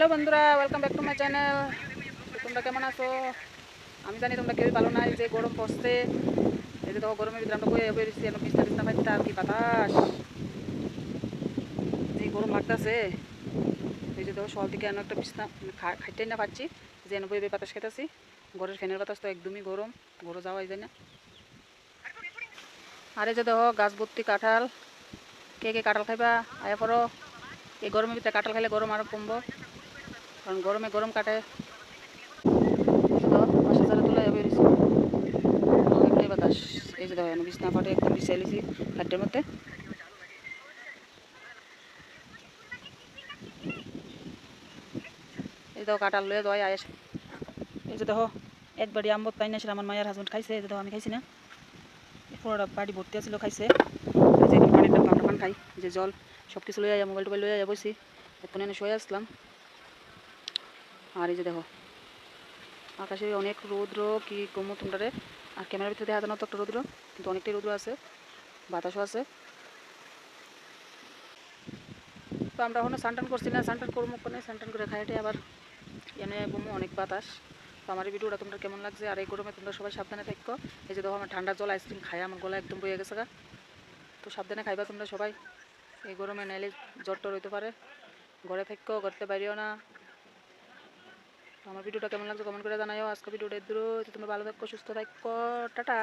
Hello বন্ধুরা welcome back to my channel তোমরা কেমন আছো? আমি জানি তোমরা কেউই ভালো নাই যে গরম পড়ছে। এই যে দেখো গরমের ভিতরে আমরা বয়ে বেরিয়েছি এখন বিস্তার বিস্তার পাইতে আর কি বাতাস। যে গরম লাগতেছে। এই যে দেখো সকাল থেকে এনে একটা বিছনা খাইতেই না পাচ্ছি যে এনে বয়ে বাতাস খেতেছি ঘরের ফ্যানের বাতাস তো একদমই গরম ঘরে যাওয়াই যায় না। আর এই যে দেখো, গাছ ভর্তি কাঁঠাল। কে কে কাঁঠাল খাইবা? আয়া পড়ো। এই গরমের ভিতরে কাঁঠাল খাইলে গরম আরও কমবো। কারণ গরমে গরম কাটে। বাসা যারা তোলা যাবে অনেকটাই বাতাস। এই যে একদম বিছিয়ে লিছি মধ্যে। এই দেখো, কাঁঠাল লয়ে দেওয়াই আয়েস। দেখো, একবারই আম্বত পাই না আমার মায়ের হাজবেন্ড খাইছে। এই যে আমি খাইছি না। পুরোটা বাড়ি ভর্তি আছিল, খাইছে। যে এখানে পান খাই, যে জল সব কিছু লইয়া মোবাইল টোবাইল লইয়া বসি এখন এনে শুয়ে আসলাম। আর এই যে দেখো, আকাশে অনেক রৌদ্র, কি কমো তোমরা আর ক্যামেরার ভিতরে দেখা যায় না, তো একটা রৌদ্র, কিন্তু অনেকটাই রৌদ্র আছে, বাতাসও আছে। তো আমরা এখনও সানটান করছি না সানটান করব ওখানে সানটান করে খাইটে আবার। এনে ঘুমো, অনেক বাতাস। তো আমার এই ভিডিওটা তোমরা কেমন লাগছে? আর এই গরমে তোমরা সবাই সাবধানে থাকো। এই যে দেখো, আমার ঠান্ডা জল আইসক্রিম খাই আমার গলা একদম বয়ে গেছে গা। তো সাবধানে খাইবা তোমরা সবাই। এই গরমে নাইলে জ্বর টর হইতে পারে। ঘরে থাকো, ঘরতে বাইরেও না। আমার ভিডিওটা কেমন লাগছে কমেন্ট করে জানাইও। আজকে ভিডিওটা দূর তোমরা ভালো থাকো, সুস্থ থাকো। টাটা।